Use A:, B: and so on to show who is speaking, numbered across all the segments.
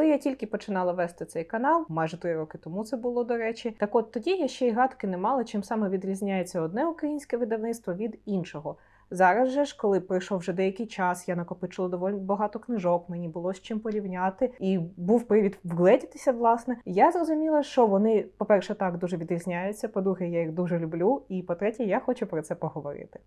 A: Коли я тільки починала вести цей канал, майже три роки тому це було до речі. Так от тоді я ще й гадки не мала, чим саме відрізняється одне українське видавництво від іншого. Зараз же ж, коли пройшов вже деякий час, я накопичила доволі багато книжок, мені було з чим порівняти, і був привід вгледітися, власне. Я зрозуміла, що вони, по-перше, так дуже відрізняються. По-друге, я їх дуже люблю. І по-третє, я хочу про це поговорити.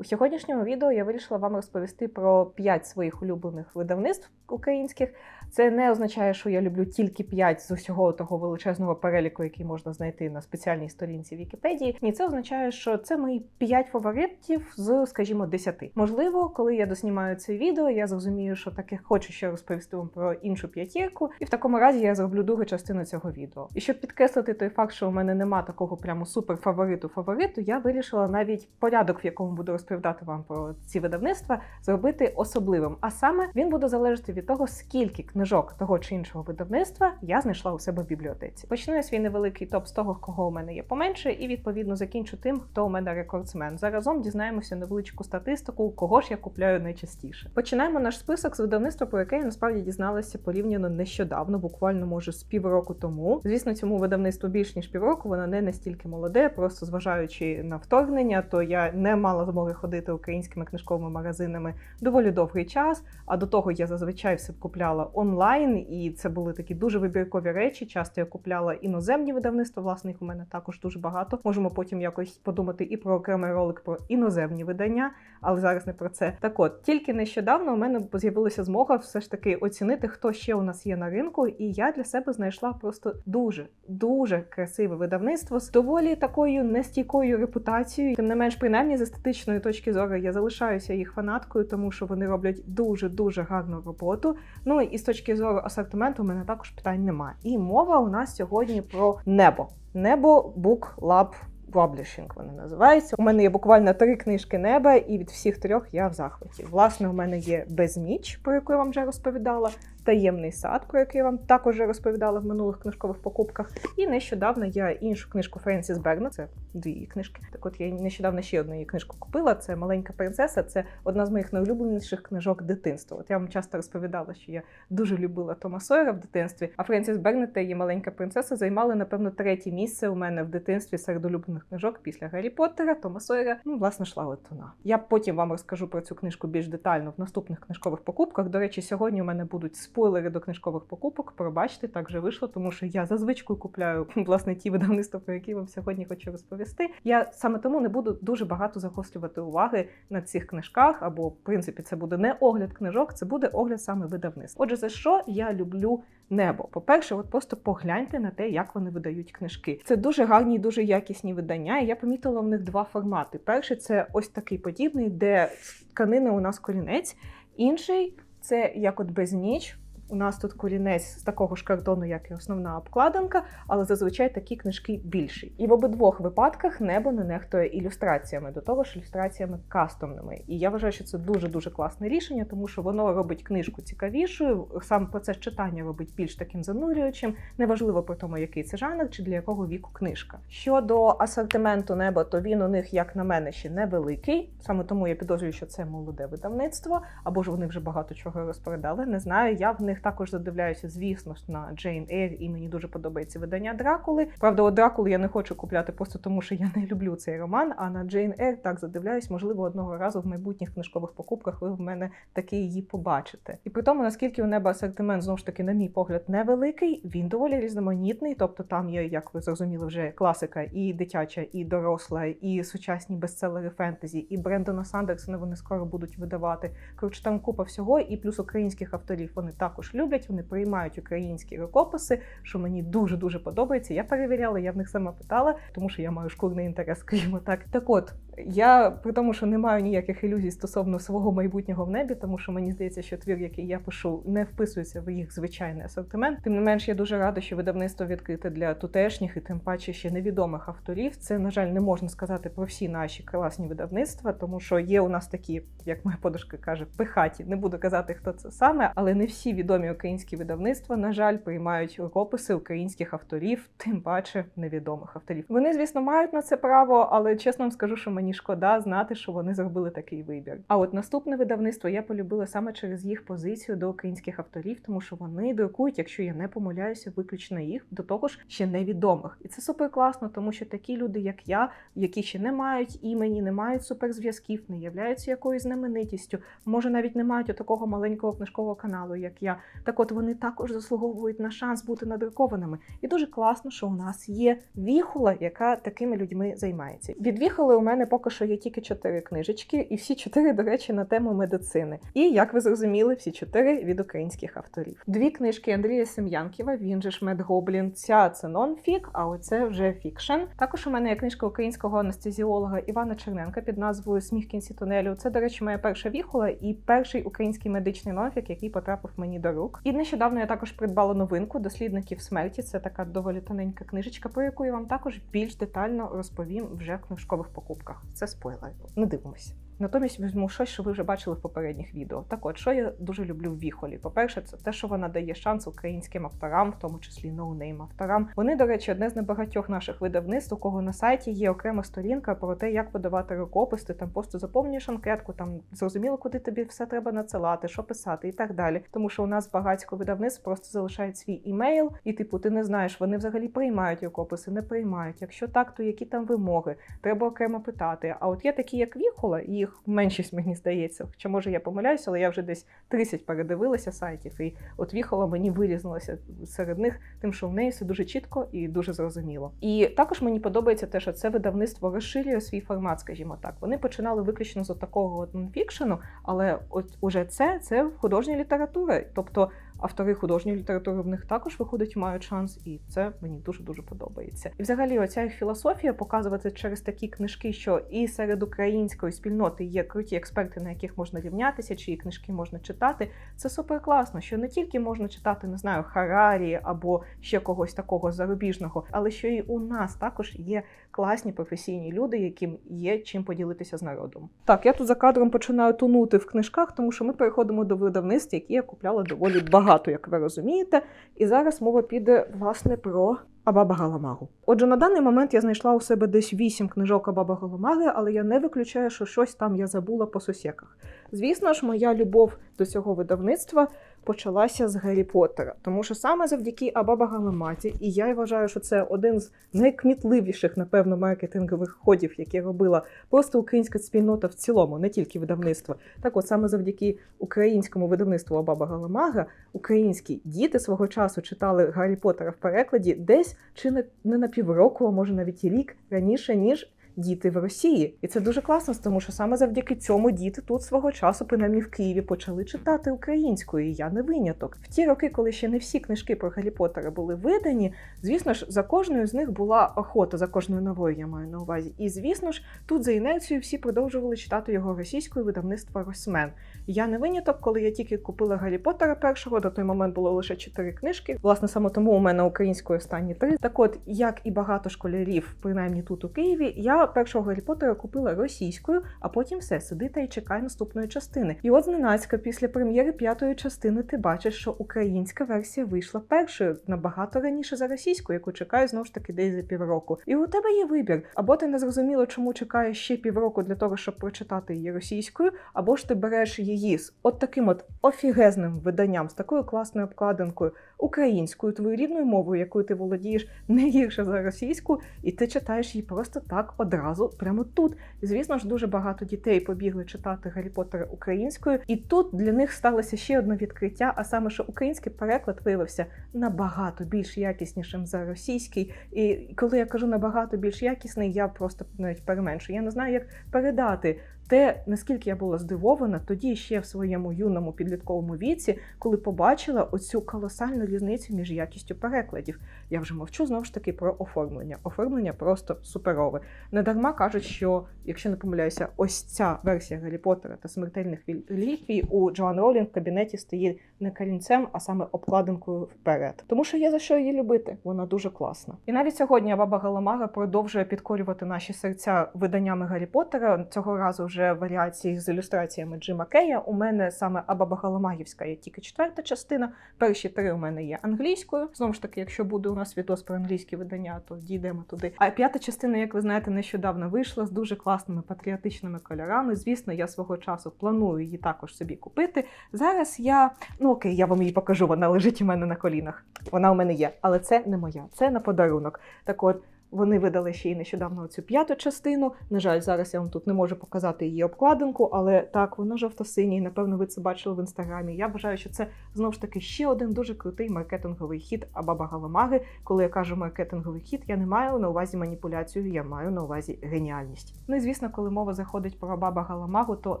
A: У сьогоднішньому відео я вирішила вам розповісти про 5 своїх улюблених видавництв українських. Це не означає, що я люблю тільки 5 з усього того величезного переліку, який можна знайти на спеціальній сторінці Вікіпедії. Ні, це означає, що це мої 5 фаворитів з, скажімо, 10. Можливо, коли я доснімаю це відео, я зрозумію, що таки хочу ще розповісти вам про іншу п'ятірку, і в такому разі я зроблю другу частину цього відео. І щоб підкреслити той факт, що у мене нема такого прямо супер фавориту я вирішила навіть порядок, в якому буду розповідати вам про ці видавництва, зробити особливим. А саме він буде залежати від того, скільки книжок того чи іншого видавництва я знайшла у себе в бібліотеці. Почну я свій невеликий топ з того, кого у мене є поменше, і відповідно закінчу тим, хто у мене рекордсмен. Заразом дізнаємося невеличку статистику, кого ж я купляю найчастіше. Починаємо наш список з видавництва, про яке я насправді дізналася порівняно нещодавно, буквально може з півроку тому. Звісно, цьому видавництву більш ніж півроку, воно не настільки молоде, просто зважаючи на вторгнення, то я не мала змоги ходити українськими книжковими магазинами доволі довгий час. А до того я зазвичай все купляла онлайн, і це були такі дуже вибіркові речі. Часто я купляла іноземні видавництва. Власне, їх у мене також дуже багато. Можемо потім якось подумати і про окремий ролик про іноземні видання, але зараз не про це. Так от тільки нещодавно у мене з'явилася змога все ж таки оцінити, хто ще у нас є на ринку, і я для себе знайшла просто дуже дуже красиве видавництво з доволі такою нестійкою репутацією. Тим не менш, принаймні з естетичної точки зору я залишаюся їх фанаткою, тому що вони роблять дуже дуже гарну роботу. Ну і з точки зору асортименту у мене також питань немає. І мова у нас сьогодні про небо. Небо Book Lab Publishing вони називаються. У мене є буквально три книжки неба, і від всіх трьох я в захваті. Власне, у мене є безніч, про яку я вам вже розповідала. Таємний сад, про який я вам також розповідала в минулих книжкових покупках. І нещодавно я іншу книжку Френсіс Берна, це дві її книжки. Так от я нещодавно ще одну її книжку купила. Це маленька принцеса. Це одна з моїх найулюбленіших книжок дитинства. От я вам часто розповідала, що я дуже любила Тома Сойера в дитинстві. А Френсіс Бернет та її маленька принцеса займали, напевно, третє місце у мене в дитинстві серед улюблених книжок після Гаррі Поттера, Тома Сойера, ну власне шла Летуна. Я потім вам розкажу про цю книжку більш детально в наступних книжкових покупках. До речі, сьогодні у мене будуть спойлери до книжкових покупок. Пробачте, так вже вийшло, тому що я зазвичай купляю власне ті видавництва, про які вам сьогодні хочу розповісти. Я саме тому не буду дуже багато загострювати уваги на цих книжках, або в принципі це буде не огляд книжок, це буде огляд саме видавництва. Отже, за що я люблю небо? По-перше, от просто погляньте на те, як вони видають книжки. Це дуже гарні, і дуже якісні видання. І я помітила в них два формати. Перший це ось такий подібний, де тканина у нас корінець, інший це як от безніч. У нас тут корінець з такого ж картону, як і основна обкладинка, але зазвичай такі книжки більші. І в обидвох випадках небо не нехтує ілюстраціями, до того ж ілюстраціями кастомними. І я вважаю, що це дуже дуже класне рішення, тому що воно робить книжку цікавішою. Сам процес читання робить більш таким занурюючим. Неважливо про тому, який це жанр чи для якого віку книжка. Щодо асортименту неба, то він у них, як на мене, ще невеликий. Саме тому я підозрюю, що це молоде видавництво, або ж вони вже багато чого розпродали. Не знаю, я в них також задивляюся, звісно ж, на Джейн Ейр, і мені дуже подобається видання Дракули. Правда, от Дракулу я не хочу купляти просто тому, що я не люблю цей роман. А на Джейн Ейр так задивляюсь, можливо, одного разу в майбутніх книжкових покупках ви в мене таки її побачите. І при тому, наскільки у неба асортимент знову ж таки, на мій погляд, невеликий, він доволі різноманітний. Тобто там є, як ви зрозуміли, вже класика, і дитяча, і доросла, і сучасні бестселери фентезі, і Брендона Сандерсона вони скоро будуть видавати. Коротше, там купа всього, і плюс українських авторів вони також люблять, вони приймають українські рукописи, що мені дуже дуже подобається. Я перевіряла, я в них сама питала, тому що я маю шкурний інтерес, скажімо так. Так от я при тому, що не маю ніяких ілюзій стосовно свого майбутнього в небі, тому що мені здається, що твір, який я пишу, не вписується в їх звичайний асортимент. Тим не менш, я дуже рада, що видавництво відкрите для тутешніх і тим паче ще невідомих авторів. Це на жаль не можна сказати про всі наші класні видавництва, тому що є у нас такі, як моя подушка каже, пихаті. Не буду казати, хто це саме, але не всі відомі українські видавництва, на жаль, приймають рукописи українських авторів, тим паче невідомих авторів. Вони, звісно, мають на це право, але чесно вам скажу, що мені мені шкода знати, що вони зробили такий вибір. А от наступне видавництво я полюбила саме через їх позицію до українських авторів, тому що вони друкують, якщо я не помиляюся, виключно їх до того ж ще невідомих. І це супер класно, тому що такі люди, як я, які ще не мають імені, не мають суперзв'язків, не являються якоюсь знаменитістю, може навіть не мають такого маленького книжкового каналу, як я. Так от вони також заслуговують на шанс бути надрукованими. І дуже класно, що у нас є віхола, яка такими людьми займається. Від віхоли у мене поки що є тільки чотири книжечки, і всі чотири, до речі, на тему медицини. І як ви зрозуміли, всі чотири від українських авторів. Дві книжки Андрія Сем'янківа, він же ж Медгоблін. Ця це нонфік, а оце вже фікшн. Також у мене є книжка українського анестезіолога Івана Черненка під назвою Сміх кінці тунелю. Це, до речі, моя перша віхола і перший український медичний нонфік, який потрапив мені до рук. І нещодавно я також придбала новинку дослідників смерті. Це така доволі тоненька книжечка, про яку я вам також більш детально розповім вже в книжкових покупках. Це спойлер. Не дивимося. Натомість візьму щось, що ви вже бачили в попередніх відео. Так от, що я дуже люблю в Віхолі. По-перше, це те, що вона дає шанс українським авторам, в тому числі ноунейм авторам. Вони, до речі, одне з небагатьох наших видавництв, у кого на сайті є окрема сторінка про те, як подавати рукопис, ти там просто заповнюєш анкетку, там зрозуміло, куди тобі все треба надсилати, що писати і так далі. Тому що у нас багатько видавництв просто залишають свій імейл, і типу ти не знаєш, вони взагалі приймають рукописи, не приймають. Якщо так, то які там вимоги? Треба окремо питати. А от є такі, як Віхола, і їх меншість мені здається. Хоча може я помиляюся, але я вже десь 30 передивилася сайтів, і от Віхола мені вирізнилася серед них, тим, що в неї все дуже чітко і дуже зрозуміло. І також мені подобається те, що це видавництво розширює свій формат, скажімо так. Вони починали виключно з такого нонфікшену, але от уже це це художня література. Тобто автори художньої літератури в них також виходить, мають шанс, і це мені дуже дуже подобається. І взагалі, оця їх філософія показувати через такі книжки, що і серед української спільноти є круті експерти, на яких можна рівнятися, чиї книжки можна читати. Це супер класно, що не тільки можна читати, не знаю, Харарі або ще когось такого зарубіжного, але що і у нас також є класні професійні люди, яким є чим поділитися з народом. Так, я тут за кадром починаю тонути в книжках, тому що ми переходимо до видавництв, які я купляла доволі багато, як ви розумієте. І зараз мова піде власне про Абаба Галамагу. Отже, на даний момент я знайшла у себе десь вісім книжок Абаба Галамаги, але я не виключаю, що щось там я забула по сусіках. Звісно ж, моя любов до цього видавництва почалася з Гаррі Поттера, тому що саме завдяки Абаба Галаматі, і я вважаю, що це один з найкмітливіших, напевно, маркетингових ходів, які робила просто українська спільнота в цілому, не тільки видавництво. Так, от саме завдяки українському видавництву Абаба Галамага, українські діти свого часу читали Гаррі Поттера в перекладі десь чи не, на півроку, а може навіть і рік раніше, ніж діти в Росії. І це дуже класно, тому що саме завдяки цьому діти тут свого часу, принаймні в Києві, почали читати українською. І я не виняток. В ті роки, коли ще не всі книжки про Гаррі Поттера були видані, звісно ж, за кожною з них була охота, за кожною новою я маю на увазі. І звісно ж, тут за інерцією всі продовжували читати його російською видавництва Росмен. Я не виняток, коли я тільки купила Гаррі Поттера першого, до той момент було лише чотири книжки. Власне, саме тому у мене українською останні три. Так от, як і багато школярів, принаймні тут у Києві, першого Гаррі Поттера купила російською, а потім все сиди та й чекай наступної частини. І от зненацька, після прем'єри п'ятої частини, ти бачиш, що українська версія вийшла першою набагато раніше за російську, яку чекаю знову ж таки десь за півроку. І у тебе є вибір. Або ти не зрозуміло, чому чекаєш ще півроку для того, щоб прочитати її російською, або ж ти береш її з от таким от офігезним виданням, з такою класною обкладинкою, українською, твоєю рідною мовою, якою ти володієш не гірше за російську, і ти читаєш її просто так одразу, прямо тут. І, звісно ж, дуже багато дітей побігли читати Гаррі Поттера українською, і тут для них сталося ще одне відкриття, а саме, що український переклад виявився набагато більш якіснішим за російський. І коли я кажу набагато більш якісний, я просто навіть переменшую. Я не знаю, як передати те, наскільки я була здивована тоді ще в своєму юному підлітковому віці, коли побачила оцю колосальну різницю між якістю перекладів. Я вже мовчу знову ж таки про оформлення. Оформлення просто суперове. Недарма кажуть, що якщо не помиляюся, ось ця версія Гаррі Поттера та смертельних реліквій у Джоан Ролінг в кабінеті стоїть не корінцем, а саме обкладинкою вперед. Тому що є за що її любити. Вона дуже класна. І навіть сьогодні баба Галамара продовжує підкорювати наші серця виданнями Гаррі Поттера. Цього разу вже вже варіації з ілюстраціями Джима Кея. У мене саме Абаба Галамагівська є тільки четверта частина. Перші три у мене є англійською. Знову ж таки, якщо буде у нас відос про англійські видання, то дійдемо туди. А п'ята частина, як ви знаєте, нещодавно вийшла з дуже класними патріотичними кольорами. Звісно, я свого часу планую її також собі купити. Зараз я ну окей, я вам її покажу. Вона лежить у мене на колінах. Вона у мене є, але це не моя, це на подарунок. Так от. Вони видали ще й нещодавно цю п'яту частину. На жаль, зараз я вам тут не можу показати її обкладинку, але так, вона жовто-синя, і напевно ви це бачили в інстаграмі. Я вважаю, що це знову ж таки ще один дуже крутий маркетинговий хід Абаба Галамаги. Коли я кажу маркетинговий хід, я не маю на увазі маніпуляцію, я маю на увазі геніальність. Ну і звісно, коли мова заходить про Абаба Галамагу, то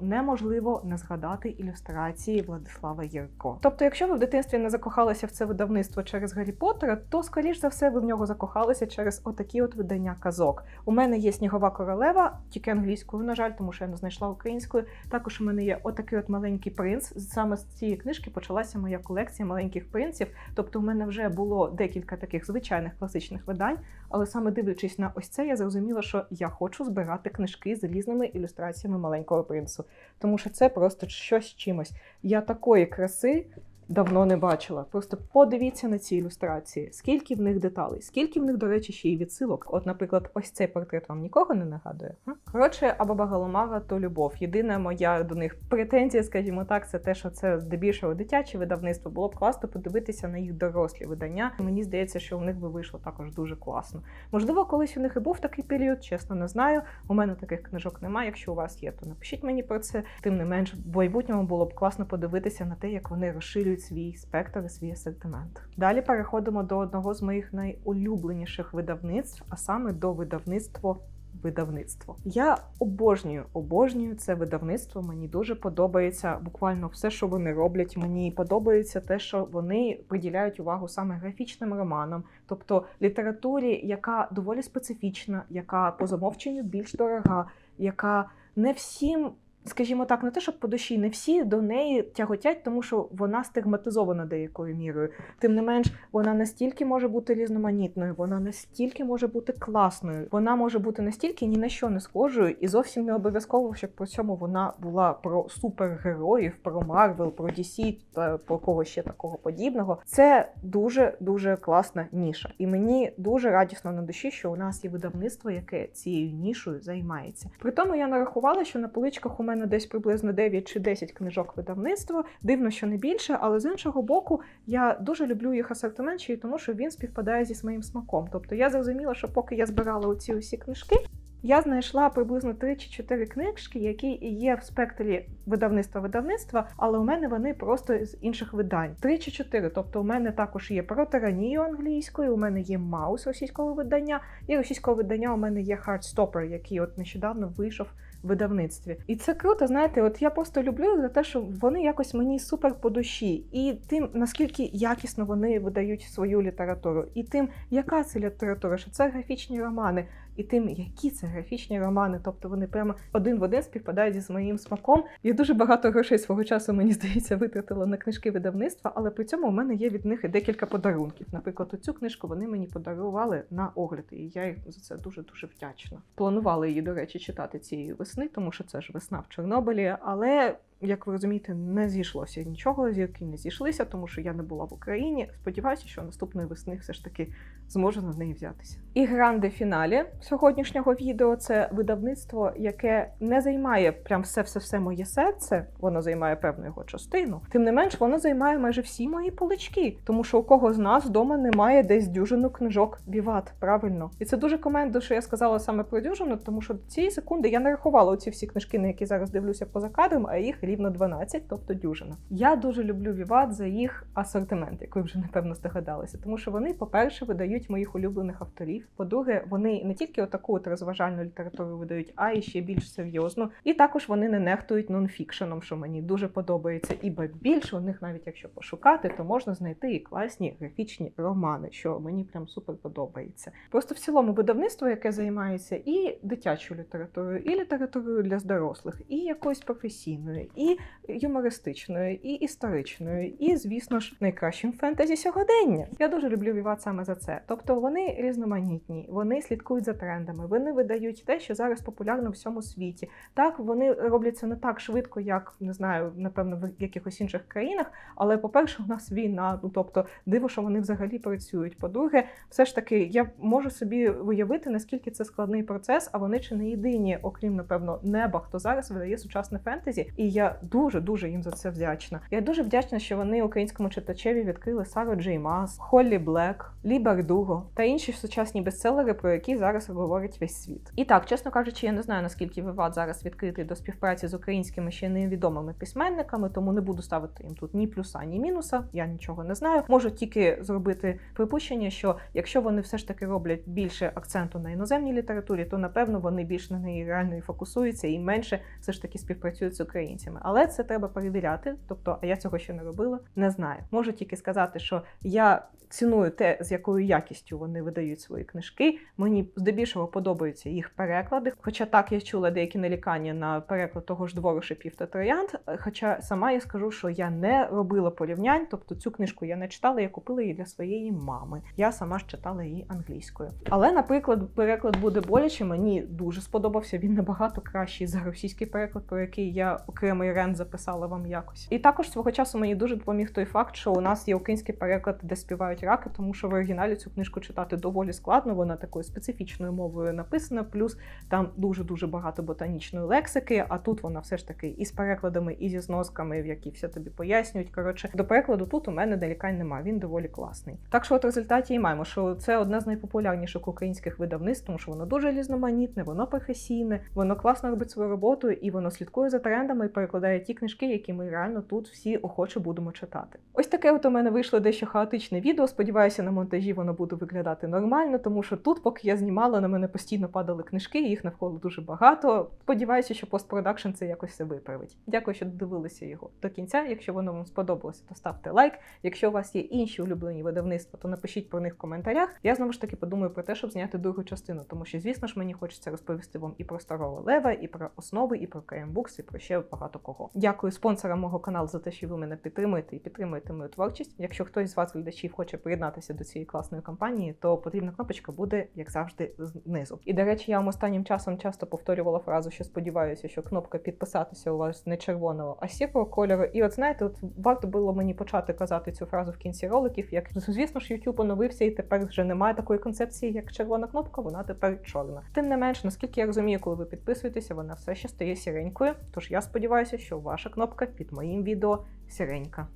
A: неможливо не згадати ілюстрації Владислава Єрко. Тобто, якщо ви в дитинстві не закохалися в це видавництво через Гаррі Поттера, то скоріш за все ви в нього закохалися через отакі от видання казок. У мене є снігова королева, тільки англійською, на жаль, тому що я не знайшла українською. Також у мене є отакий от маленький принц. Саме з цієї книжки почалася моя колекція маленьких принців. Тобто, у мене вже було декілька таких звичайних класичних видань, але саме дивлячись на ось це, я зрозуміла, що я хочу збирати книжки з різними ілюстраціями маленького принцу, тому що це просто щось чимось. Я такої краси. Давно не бачила. Просто подивіться на ці ілюстрації, скільки в них деталей, скільки в них, до речі, ще й відсилок. От, наприклад, ось цей портрет вам нікого не нагадує. Коротше, Абаба Галамага то любов. Єдина моя до них претензія, скажімо так, це те, що це здебільшого дитяче видавництво. Було б класно подивитися на їх дорослі видання. Мені здається, що у них би вийшло також дуже класно. Можливо, колись у них і був такий період, чесно не знаю. У мене таких книжок немає. Якщо у вас є, то напишіть мені про це. Тим не менш, в майбутньому було б класно подивитися на те, як вони розширюють свій спектр свій асортимент. Далі переходимо до одного з моїх найулюбленіших видавництв, а саме до видавництва. Видавництво. Я обожнюю, обожнюю це видавництво. Мені дуже подобається буквально все, що вони роблять. Мені подобається те, що вони приділяють увагу саме графічним романам, тобто літературі, яка доволі специфічна, яка по замовченню більш дорога, яка не всім скажімо так, не те, щоб по душі, не всі до неї тяготять, тому що вона стигматизована деякою мірою. Тим не менш, вона настільки може бути різноманітною, вона настільки може бути класною, вона може бути настільки ні на що не схожою, і зовсім не обов'язково, щоб по цьому вона була про супергероїв, про Марвел, про DC та про кого ще такого подібного. Це дуже дуже класна ніша, і мені дуже радісно на душі, що у нас є видавництво, яке цією нішою займається. При тому я нарахувала, що на поличках у мене десь приблизно 9 чи 10 книжок видавництва. Дивно, що не більше, але з іншого боку, я дуже люблю їх асортимент, ще й тому, що він співпадає зі своїм смаком. Тобто я зрозуміла, що поки я збирала оці усі книжки. Я знайшла приблизно 3 чи 4 книжки, які є в спектрі видавництва-видавництва, але у мене вони просто з інших видань. 3 чи 4. Тобто у мене також є про тиранію англійською, у мене є Маус російського видання, і російського видання у мене є Heartstopper, який от нещодавно вийшов видавництві. І це круто, знаєте, от я просто люблю за те, що вони якось мені супер по душі, і тим, наскільки якісно вони видають свою літературу, і тим, яка це література, що це графічні романи, і тим, які це графічні романи, тобто вони прямо один в один співпадають зі моїм смаком. Я дуже багато грошей свого часу, мені здається, витратила на книжки видавництва, але при цьому у мене є від них і декілька подарунків. Наприклад, цю книжку вони мені подарували на огляд, і я їм за це дуже дуже вдячна. Планувала її, до речі, читати цієї весни, тому що це ж весна в Чорнобилі, але. Як ви розумієте, не зійшлося нічого, зірки не зійшлися, тому що я не була в Україні. Сподіваюся, що наступної весни все ж таки зможу на неї взятися. І гранде фіналі сьогоднішнього відео це видавництво, яке не займає прям все все все моє серце. Воно займає певну його частину. Тим не менш, воно займає майже всі мої полички, тому що у кого з нас вдома немає десь дюжину книжок Віват. Правильно, і це дуже комендо, що я сказала саме про дюжину, тому що до цієї секунди я не рахувала оці всі книжки, на які зараз дивлюся поза кадром, а їх рівно 12, тобто дюжина. Я дуже люблю Віват за їх асортимент, як ви вже напевно здогадалися, тому що вони, по-перше, видають моїх улюблених авторів. По-друге, вони не тільки отаку от розважальну літературу видають, а і ще більш серйозну. І також вони не нехтують нонфікшеном, що мені дуже подобається. І більше у них, навіть якщо пошукати, то можна знайти і класні графічні романи, що мені прям супер подобається. Просто в цілому видавництво, яке займається і дитячою літературою, і літературою для дорослих, і якоюсь професійною і юмористичною, і історичною, і, звісно ж, найкращим фентезі сьогодення. Я дуже люблю Віват саме за це. Тобто вони різноманітні, вони слідкують за трендами, вони видають те, що зараз популярно в всьому світі. Так, вони роблять це не так швидко, як не знаю, напевно, в якихось інших країнах. Але, по-перше, у нас війна. Ну тобто, диво, що вони взагалі працюють. По-друге, все ж таки, я можу собі уявити, наскільки це складний процес, а вони чи не єдині, окрім напевно, неба, хто зараз видає сучасне фентезі. І я дуже дуже їм за це вдячна. Я дуже вдячна, що вони українському читачеві відкрили Сару Джей Мас, Холлі Блек, Лі Бардуго та інші сучасні бестселери, про які зараз говорить весь світ. І так, чесно кажучи, я не знаю наскільки Виват зараз відкритий до співпраці з українськими ще невідомими письменниками, тому не буду ставити їм тут ні плюса, ні мінуса. Я нічого не знаю. Можу тільки зробити припущення, що якщо вони все ж таки роблять більше акценту на іноземній літературі, то напевно вони більш на неї реально і фокусуються і менше все ж таки співпрацюють з українцями. Але це треба перевіряти. Тобто, а я цього ще не робила, не знаю. Можу тільки сказати, що я ціную те, з якою якістю вони видають свої книжки. Мені здебільшого подобаються їх переклади. Хоча так я чула деякі налікання на переклад того ж двору шипів та троянд. Хоча сама я скажу, що я не робила порівнянь, тобто цю книжку я не читала, я купила її для своєї мами. Я сама ж читала її англійською. Але, наприклад, переклад буде боляче. Мені дуже сподобався. Він набагато кращий за російський переклад, про який я окремий рен записала вам якось. І також свого часу мені дуже допоміг той факт, що у нас є український переклад, де співають раки, тому що в оригіналі цю книжку читати доволі складно. Вона такою специфічною мовою написана. Плюс там дуже дуже багато ботанічної лексики. А тут вона все ж таки і з перекладами, і зі зносками, в які все тобі пояснюють. Коротше, до перекладу тут у мене нарікань немає. Він доволі класний. Так що, от в результаті і маємо, що це одне з найпопулярніших українських видавництв, тому що воно дуже різноманітне, воно професійне, воно класно робить свою роботу і воно слідкує за трендами і перекладає ті книжки, які ми реально тут всі охоче будемо читати. Ось таке от у мене вийшло дещо хаотичне відео. Сподіваюся, на монтажі воно буде виглядати нормально, тому що тут, поки я знімала, на мене постійно падали книжки, їх навколо дуже багато. Сподіваюся, що постпродакшн це якось все виправить. Дякую, що додивилися його до кінця. Якщо воно вам сподобалося, то ставте лайк. Якщо у вас є інші улюблені видавництва, то напишіть про них в коментарях. Я знову ж таки подумаю про те, щоб зняти другу частину, тому що, звісно ж, мені хочеться розповісти вам і про старого лева, і про основи, і про KM і про ще багато кого. Дякую спонсорам мого каналу за те, що ви мене підтримуєте і підтримуєте мою творчість. Якщо хтось з вас, глядачів, хоче приєднатися до цієї класної кампанії, то потрібна кнопочка буде, як завжди, знизу. І до речі, я вам останнім часом часто повторювала фразу, що сподіваюся, що кнопка підписатися у вас не червоного, а сірого кольору. І от знаєте, от варто було мені почати казати цю фразу в кінці роликів. Як звісно ж, YouTube оновився, і тепер вже немає такої концепції, як червона кнопка, вона тепер чорна. Тим не менш, наскільки я розумію, коли ви підписуєтеся, вона все ще стає сіренькою. Тож я сподіваюся, що ваша кнопка під моїм відео сіренька.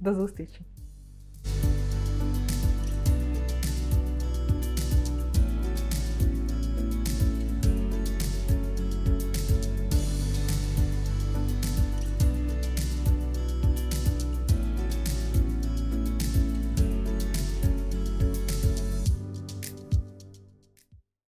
A: До зустрічі!